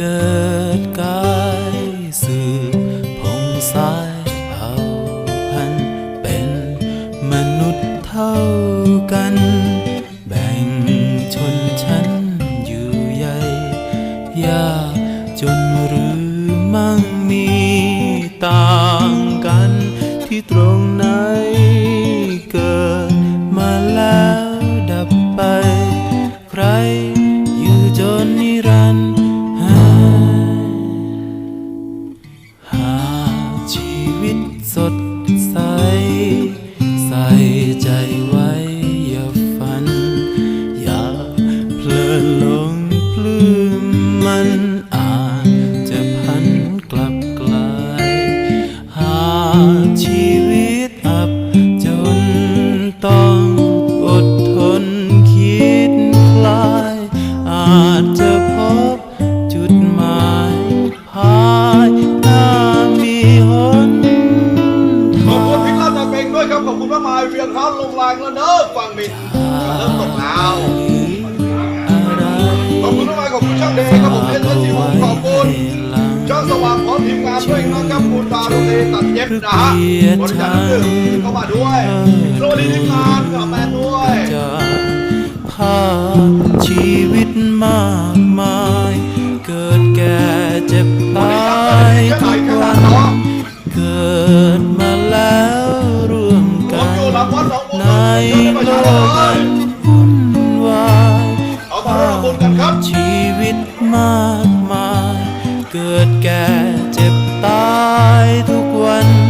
เกิดกายสืบพงสายเผ่าพันเป็นมนุษย์เท่ากัน แบ่งชนชั้นอยู่ใหญ่ยากจนหรือมั่งมีต่างกันที่ตรงไหน วิตสดใส ใส่ใจ ย์ตัดเย็บนะฮะบริการน้ำดื่มเข้ามาด้วยสวัสดีทีมงานกับแมนด้วยจากภาพชีวิตมากมาย เกิดแก่เจ็บตายทุกวันเกิดมาแล้วร่วมกันวัดหนองบัวในระโลชาชนกอันวุ่นวายเอานชีวิตมากมาย เกิดแก่เจ็บตายทุกวัน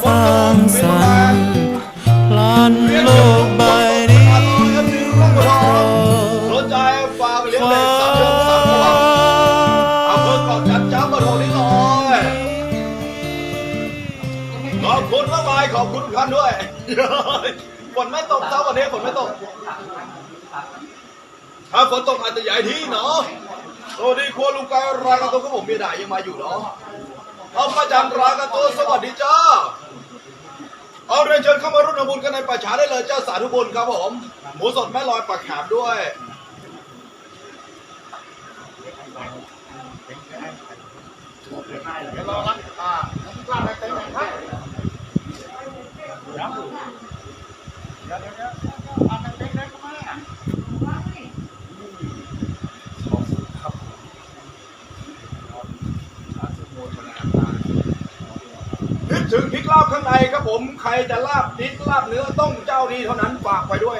สร้างสรรค์พลันโลกใบนี้สนใจฝากเลี้ยงเด็กสามเดือนสามขวบอำเภอเกาะจันทร์จ้ามาโทรนี่เลยขอบคุณมากมายขอบคุณท่านด้วยฝนไม่ตกเช้าวันนี้ฝนไม่ตก ถ้าฝนตกอาจจะใหญ่ที่เนาะสวัสดีครัวลุงไก่รายการตัวกับผมเมียด่ายังมาอยู่เนาะ เอามาจากรากาโตสวัสดีเจ้า เอาเรียนเชิญเข้ามารุ่นมทำบุญกันในป่าช้าได้เลยเจ้าสาธุบุญครับผม หมูสดแม่ลอยปากหามด้วย เดี๋ยวรอรับอ่าทุกท่านเต็มเลยครับเดี๋ยวเดี๋ยวเดี๋ยวทำเต็มเลยก็มากถึงพริก ลาบข้างในครับผมใครจะลาบดิบลาบเนื้อต้องเจ้าดีเท่านั้นฝากไปด้วย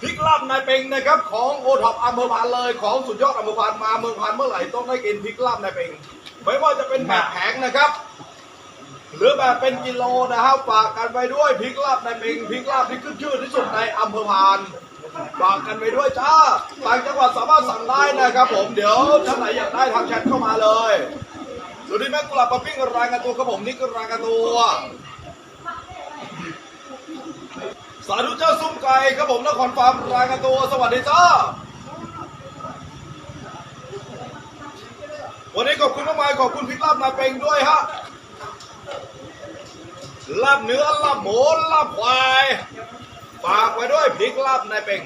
พริกลาบนายเป็งนะครับของโอท็อปอำเภอพานเลยของสุดยอดอำเภอพานมาเมืองพานเมื่อไหร่ต้องได้กินพริกลาบนายเป็งไม่ว่าจะเป็นแบบแผงนะครับ หรือแบบเป็นกิโลนะครับฝากกันไปด้วยพริกลาบนายเป็งพริกลาบที่ขึ้นชื่อที่สุดในอำเภอพานฝากกันไปด้วยจ้าต่างจังหวัดสามารถสั่งได้นะครับผมเดี๋ยวท่านไหนอยากได้ทางแชทเข้ามาเลย สวัสดีแม่กุหลาบปะปิ้งรายงานตัวครับผมนี่ก็รายงานตัวสาธุเจ้าซุ้มไก่ครับผมนครฟาร์มรายงานตัวสวัสดีจ้าวันนี้ขอบคุณมากมายขอบคุณพริกลาบนาเป็งด้วยฮะลาบเนื้อลาบหมูลาบควายฝากไว้ด้วยพริกลาบนายเป็ง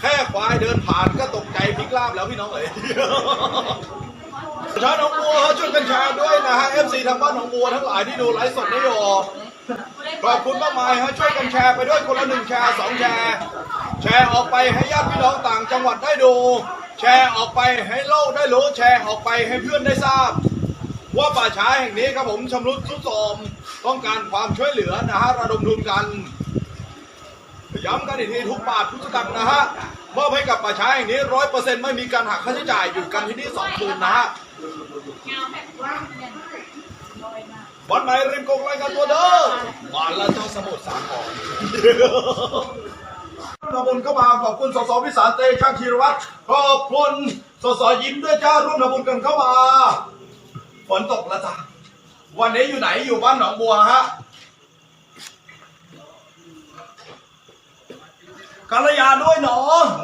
แค่ควายเดินผ่านก็ตกใจพริกลาบแล้วพี่น้องเอ๋ย ชาวหนองบัวช่วยกันแชร์ด้วยนะฮะ FC ทางบ้านหนองบัวทั้งหลายที่ดูไลฟ์สดนี้อยู่ขอบคุณมากมายฮะช่วยกันแชร์ไปด้วยคนละหนึ่งแชร์สองแชร์แชร์ออกไปให้ญาติพี่น้องต่างจังหวัดได้ดู แชร์ออกไปให้โลกได้รู้แชร์ออกไปให้เพื่อนได้ทราบ ว่าป่าช้าแห่งนี้ครับผมชำรุดทรุดโทรมต้องการความช่วยเหลือนะฮะระดมทุนกันย้ำกันอีกทีทุกบาททุกสตางค์นะฮะมอบให้กับป่าช้าแห่งนี้ร้อยเปอร์เซ็นต์ไม่มีการหักค่าใช้จ่ายอยู่กันที่นี่สองคืนนะฮะ วันไหนริมกงรายการตัวเด้อมาแล้วเจ้าสมุทรสาครขอบคุณเข้ามาขอบคุณสสวิสาเตชะธีรวัตรขอบคุณสสยิ้มด้วยจ้าร่วมทำบุญกันเข้ามาฝนตกแล้วจ้าวันนี้อยู่ไหนอยู่บ้านหนองบัวฮะกัลยาด้วยหนอ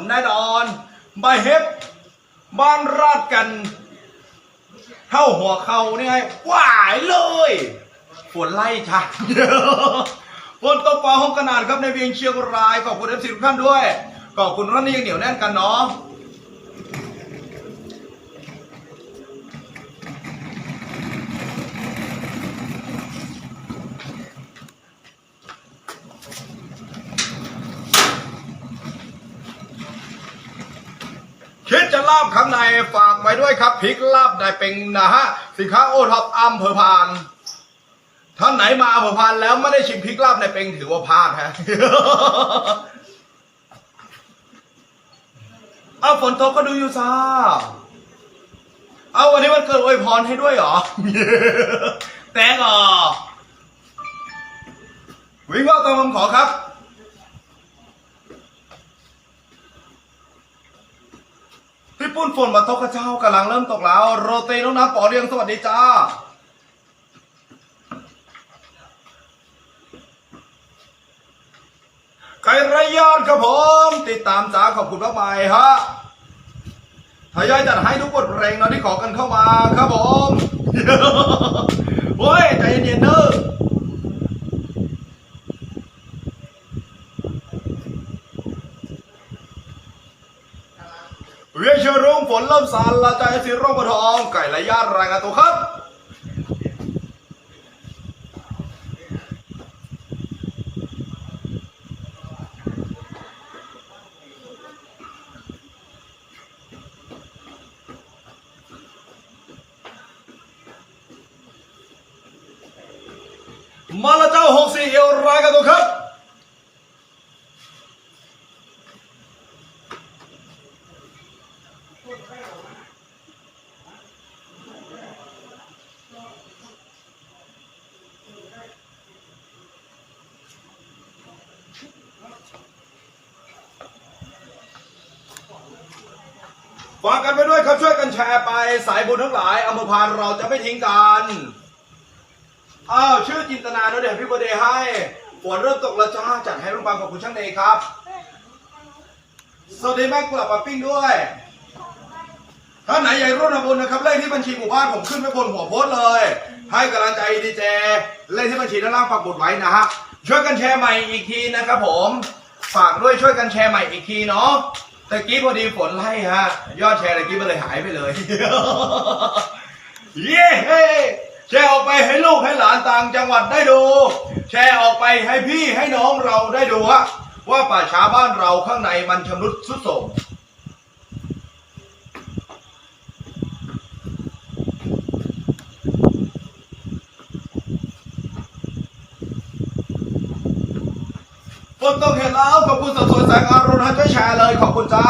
แน่นอนใบเฮ็บบ้านราดกัน เข่าหัวเข่านี่ไงหวายเลยฝนไล่ชัดฝนตกฟ้าห้องขนาดครับในเวียงเชียงรายขอบคุณเอฟซีทุกท่านด้วยขอบคุณท่านที่ยังเหนียวแน่นกันเนาะ จะลาบข้างในฝากไว้ด้วยครับพริกลาบนายเป็งนะฮะสินค้าโอท็อปอำเภอพานท่านไหนมาอำเภอพานแล้วไม่ได้ชิมพริกลาบนายเป็งถือว่าพลาดฮะเอาฝนตกก็ดูอยู่ซ่าเอาวันนี้วันเกิดอวยพรให้ด้วยเหรอแตงอ่อวิ่งว่าตามคำขอครับ พี่ ปุ้นฝนมาตกกระเจ้ากำลังเริ่มตกแล้ว โรตีน้องน้ำปอเรียงสวัสดีจ้าไก่ไรยอดครับผม ติดตามจ้าขอบคุณมากมายฮะทยอยจัดให้ทุกบทเพลงนะที่ขอกันเข้ามาครับผมเฮ้ย ใจเย็นๆเด้อ เวียเชอรุ่งฝนเริ่มสานละใจสีร่มบทองไก่และญาติรายงานตัวครับมาละเจ้าหกสี่เอวรายงานตัวครับ ฝากกันไปด้วยครับช่วยกันแชร์ไปสายบุญทั้งหลายอำเภอพานเราจะไม่ทิ้งกันอ้าวชื่อจินตนาโนเดชพี่บเดย์ให้ฝนเริ่มตกแล้วจ้าจัดให้รุ่งบางขอบคุณช่างเนยครับสวัสดีแม่กลับปับปิ้งด้วยท่านไหนอยากร่วมทำบุญนะครับเลขที่บัญชีหมู่บ้านผมขึ้นไว้บนหัวโพสเลย ให้กำลังใจดีเจเลขที่บัญชีด้านล่างฝากบุดไว้นะฮะช่วยกันแชร์ใหม่อีกทีนะครับผม ฝากด้วยช่วยกันแชร์ใหม่อีกทีเนาะ ตะกี้พอดีฝนไล่ฮะ ยอดแชร์ตะกี้มันเลยหายไปเลย เย้แชร์ออกไปให้ลูกให้หลานต่างจังหวัดได้ดู แชร์ออกไปให้พี่ให้น้องเราได้ดูฮะว่าป่าช้าบ้านเราข้างในมันชำรุดทรุดโทรม ฝนตกเห็นแล้วขอบคุณสาวสวยแสงอรุณให้ช่วยแชร์เลยขอบคุณจ้า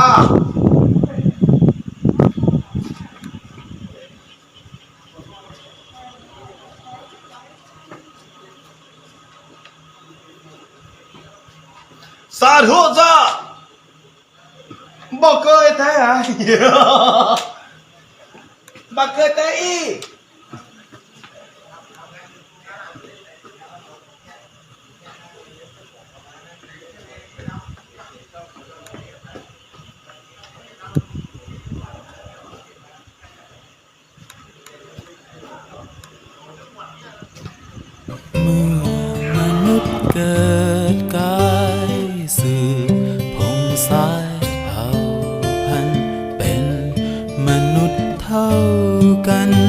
สาธุจ้าบอกเคยแท้อะบอกเคยแท้อี เกิดกายสืบพงสายเผ่าพันเป็นมนุษย์เท่ากัน